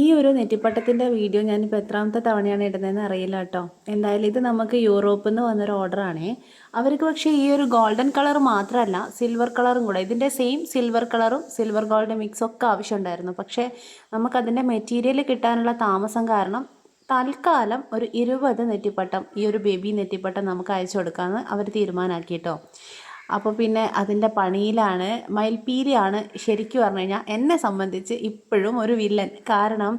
ഈ ഒരു നെറ്റിപ്പട്ടത്തിന്റെ വീഡിയോ ഞാനിപ്പോൾ എത്രാമത്തെ തവണയാണ് ഇടുന്നതെന്ന് അറിയില്ല കേട്ടോ. എന്തായാലും ഇത് നമുക്ക് യൂറോപ്പിൽ നിന്ന് വന്നൊരു ഓർഡറാണേ. അവർക്ക് പക്ഷേ ഈ ഒരു ഗോൾഡൻ കളർ മാത്രമല്ല സിൽവർ കളറും കൂടെ. ഇതിന്റെ സെയിം സിൽവർ കളറും സിൽവർ ഗോൾഡ് മിക്സ് ഒക്കെ ആവശ്യമുണ്ടായിരുന്നു. പക്ഷേ നമുക്കതിന്റെ മെറ്റീരിയൽ കിട്ടാനുള്ള താമസം കാരണം തൽക്കാലം ഒരു ഇരുപത് നെറ്റിപ്പട്ടം ഈ ഒരു ബേബി നെറ്റിപ്പട്ടം നമുക്ക് അയച്ചു കൊടുക്കാമെന്ന് അവർ തീരുമാനമാക്കി കേട്ടോ. അപ്പോൾ പിന്നെ അതിന്റെ പണിയിലാണ് മയിൽപ്പീലിയാണ് ശരിക്കും പറഞ്ഞു കഴിഞ്ഞാൽ എന്നെ സംബന്ധിച്ച് ഇപ്പോഴും ഒരു വില്ലൻ. കാരണം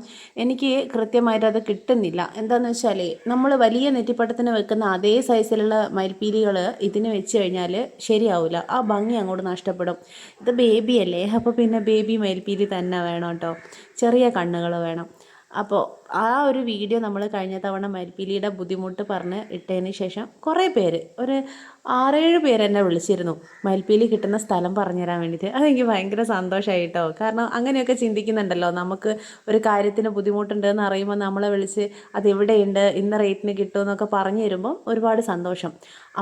എനിക്ക് കൃത്യമായിട്ട് അത് കിട്ടുന്നില്ല. എന്താണെന്ന് വെച്ചാൽ നമ്മൾ വലിയ നെറ്റിപ്പട്ടത്തിന് വെക്കുന്ന അതേ സൈസിലുള്ള മയിൽപ്പീലികൾ ഇതിന് വെച്ച് കഴിഞ്ഞാൽ ശരിയാവില്ല ആ ഭംഗി അങ്ങോട്ട് നഷ്ടപ്പെടും. ഇത് ബേബിയല്ലേ? അപ്പോൾ പിന്നെ ബേബി മയിൽപ്പീലി തന്നെ വേണം കേട്ടോ. ചെറിയ കണ്ണുകൾ വേണം. അപ്പോൾ ആ ഒരു വീഡിയോ നമ്മൾ കഴിഞ്ഞ തവണ മരിപ്പിലിയുടെ ബുദ്ധിമുട്ട് പറഞ്ഞ് ഇട്ടതിന് ശേഷം കുറേ പേര് ഒരു ആറേഴ് പേര് എന്നെ വിളിച്ചിരുന്നു. മരിപ്പിലി കിട്ടുന്ന സ്ഥലം പറഞ്ഞുതരാൻ വേണ്ടിയിട്ട്. അതെനിക്ക് ഭയങ്കര സന്തോഷമായി കേട്ടോ കാരണം അങ്ങനെയൊക്കെ ചിന്തിക്കുന്നുണ്ടല്ലോ. നമുക്ക് ഒരു കാര്യത്തിന് ബുദ്ധിമുട്ടുണ്ട് എന്ന് അറിയുമ്പോൾ നമ്മളെ വിളിച്ച് അതെവിടെയുണ്ട് ഇന്ന റേറ്റിന് കിട്ടുമെന്നൊക്കെ പറഞ്ഞു തരുമ്പോൾ ഒരുപാട് സന്തോഷം.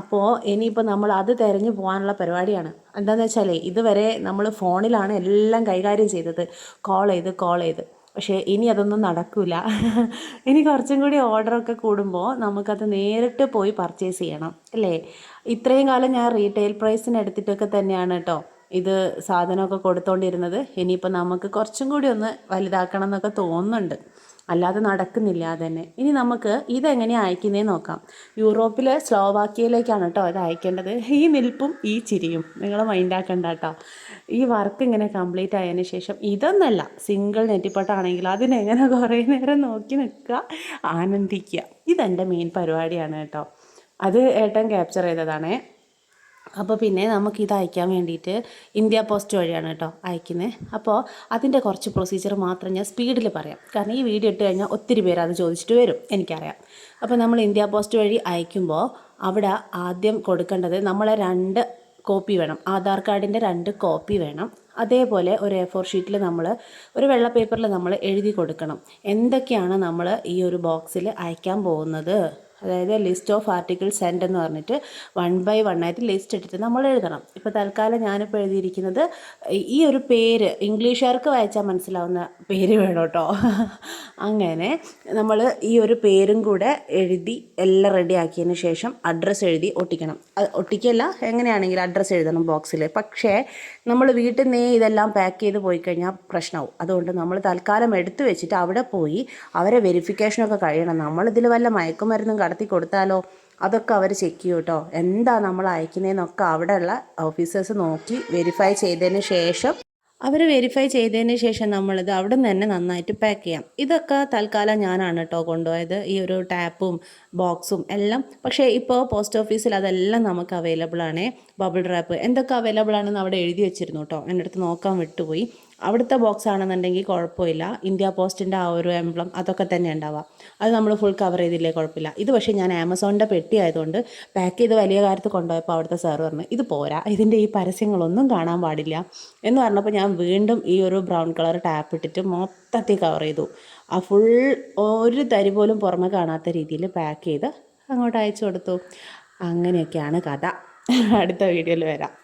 അപ്പോൾ ഇനിയിപ്പോൾ നമ്മൾ അത് തിരഞ്ഞു പോകാനുള്ള പരിപാടിയാണ്. എന്താണെന്ന് വെച്ചാലേ ഇതുവരെ നമ്മൾ ഫോണിലാണ് എല്ലാം കൈകാര്യം ചെയ്തത്. കോൾ ചെയ്ത് കോൾ ചെയ്ത്. പക്ഷേ ഇനി അതൊന്നും നടക്കില്ല ഇനി കുറച്ചും കൂടി ഓർഡറൊക്കെ കൂടുമ്പോൾ നമുക്കത് നേരിട്ട് പോയി പർച്ചേസ് ചെയ്യണം അല്ലേ? ഇത്രയും കാലം ഞാൻ റീറ്റെയിൽ പ്രൈസിന് എടുത്തിട്ടൊക്കെ തന്നെയാണ് കേട്ടോ ഇത് സാധനമൊക്കെ കൊടുത്തോണ്ടിരുന്നത്. ഇനിയിപ്പോൾ നമുക്ക് കുറച്ചും കൂടി ഒന്ന് വലുതാക്കണം എന്നൊക്കെ തോന്നുന്നുണ്ട്. അല്ലാതെ നടക്കുന്നില്ല തന്നെ ഇനി നമുക്ക് ഇതെങ്ങനെയാണ് അയക്കുന്നതെന്ന് നോക്കാം. യൂറോപ്പിലെ സ്ലോവാക്കിയയിലേക്കാണ് കേട്ടോ ഇത് അയക്കേണ്ടത്. ഈ നിൽപ്പും ഈ ചിരിയും നിങ്ങൾ മൈൻഡാക്കണ്ട കേട്ടോ. ഈ വർക്ക് ഇങ്ങനെ കംപ്ലീറ്റ് ആയതിന് ശേഷം ഇതൊന്നല്ല സിംഗിൾ നെറ്റിപ്പട്ടാണെങ്കിൽ അതിനെങ്ങനെ കുറേ നേരം നോക്കി നിൽക്കുക ആനന്ദിക്കുക. ഇതെന്റെ മെയിൻ പരിപാടിയാണ് കേട്ടോ. അത് ഏട്ടൻ ക്യാപ്ചർ ചെയ്തതാണേ. അപ്പോൾ പിന്നെ നമുക്ക് ഇത് അയക്കാൻ വേണ്ടിയിട്ട് ഇന്ത്യ പോസ്റ്റ് വഴിയാണ് കേട്ടോ അയക്കുന്നത് അപ്പോൾ അതിന്റെ കുറച്ച് പ്രൊസീജിയർ മാത്രം ഞാൻ സ്പീഡിൽ പറയാം. കാരണം ഈ വീഡിയോ ഇട്ട് കഴിഞ്ഞാൽ ഒത്തിരി പേര് അത് ചോദിച്ചിട്ട് വരും എനിക്കറിയാം. അപ്പോൾ നമ്മൾ ഇന്ത്യ പോസ്റ്റ് വഴി അയക്കുമ്പോൾ അവിടെ ആദ്യം കൊടുക്കേണ്ടത് നമ്മളെ രണ്ട് കോപ്പി വേണം. ആധാർ കാർഡിന്റെ രണ്ട് കോപ്പി വേണം. അതേപോലെ ഒരു എ ഫോർ ഷീറ്റിൽ നമ്മൾ ഒരു വെള്ള പേപ്പറിൽ നമ്മൾ എഴുതി കൊടുക്കണം. എന്തൊക്കെയാണ് നമ്മൾ ഈ ഒരു ബോക്സിൽ അയക്കാൻ പോകുന്നത്? അതായത് ലിസ്റ്റ് ഓഫ് ആർട്ടിക്കിൾ സെൻഡ് എന്ന് പറഞ്ഞിട്ട് വൺ ബൈ വൺ ആയിട്ട് ലിസ്റ്റ് എടുത്ത് നമ്മൾ എഴുതണം. ഇപ്പോൾ തൽക്കാലം ഞാനിപ്പോൾ എഴുതിയിരിക്കുന്നത് ഈ ഒരു പേര് ഇംഗ്ലീഷുകാർക്ക് വായിച്ചാൽ മനസ്സിലാവുന്ന പേര് വേണം കേട്ടോ. അങ്ങനെ നമ്മൾ ഈ ഒരു പേരും കൂടെ എഴുതി എല്ലാം റെഡി ആക്കിയതിന് ശേഷം അഡ്രസ്സ് എഴുതി ഒട്ടിക്കണം. ഒട്ടിക്കല്ല എങ്ങനെയാണെങ്കിൽ അഡ്രസ്സ് എഴുതണം ബോക്സിൽ പക്ഷേ നമ്മൾ വീട്ടിൽ നിന്നേ ഇതെല്ലാം പാക്ക് ചെയ്ത് പോയി കഴിഞ്ഞാൽ പ്രശ്നമാവും. അതുകൊണ്ട് നമ്മൾ തൽക്കാലം എടുത്തു വെച്ചിട്ട് അവിടെ പോയി അവരെ വെരിഫിക്കേഷനൊക്കെ കഴിയണം. നമ്മളിതിൽ വല്ല മയക്കുമരുന്നും കടത്തി കൊടുത്താലോ? അതൊക്കെ അവർ ചെക്ക് ചെയ്യും കേട്ടോ. എന്താ നമ്മൾ അയക്കുന്നതെന്നൊക്കെ അവിടെയുള്ള ഓഫീസേഴ്സ് നോക്കി വെരിഫൈ ചെയ്തതിന് ശേഷം അവർ വെരിഫൈ ചെയ്തതിന് ശേഷം നമ്മളിത് അവിടെ നിന്ന് തന്നെ നന്നായിട്ട് പാക്ക് ചെയ്യാം. ഇതൊക്കെ തൽക്കാലം ഞാനാണ് കേട്ടോ കൊണ്ടുപോയത്. ഈ ഒരു ടാപ്പും ബോക്സും എല്ലാം. പക്ഷേ ഇപ്പോൾ പോസ്റ്റ് ഓഫീസിൽ അതെല്ലാം നമുക്ക് അവൈലബിൾ ആണ്. ബബിൾ റാപ്പ് എന്തൊക്കെ അവൈലബിൾ ആണെന്ന് അവിടെ എഴുതി വെച്ചിരുന്നു കേട്ടോ. എന്റെ അടുത്ത് നോക്കാൻ വിട്ടുപോയി. അവിടുത്തെ ബോക്സ് ആണെന്നുണ്ടെങ്കിൽ കുഴപ്പമില്ല. ഇന്ത്യ പോസ്റ്റിന്റെ ആ ഒരു എംബ്ലം അതൊക്കെ തന്നെ ഉണ്ടാവാം. അത് നമ്മൾ ഫുൾ കവർ ചെയ്തില്ലേ? കുഴപ്പമില്ല. ഇത് പക്ഷേ ഞാൻ ആമസോണിന്റെ പെട്ടി ആയതുകൊണ്ട് പാക്ക് ചെയ്ത് വലിയ കാര്യത്ത് കൊണ്ടുപോയപ്പോൾ അവിടുത്തെ സാർ പറഞ്ഞു ഇത് പോരാ. ഇതിന്റെ ഈ പരസ്യങ്ങളൊന്നും കാണാൻ പാടില്ല. എന്ന് പറഞ്ഞപ്പോൾ ഞാൻ വീണ്ടും ഈ ഒരു ബ്രൗൺ കളർ ടാപ്പ് ഇട്ടിട്ട് മൊത്തത്തിൽ കവർ ചെയ്തു. ആ ഫുൾ ഒരു തരി പോലും പുറമെ കാണാത്ത രീതിയിൽ പാക്ക് ചെയ്ത് അങ്ങോട്ട് അയച്ചു കൊടുത്തു. അങ്ങനെയൊക്കെയാണ് കഥ. അടുത്ത വീഡിയോയിൽ വരാം.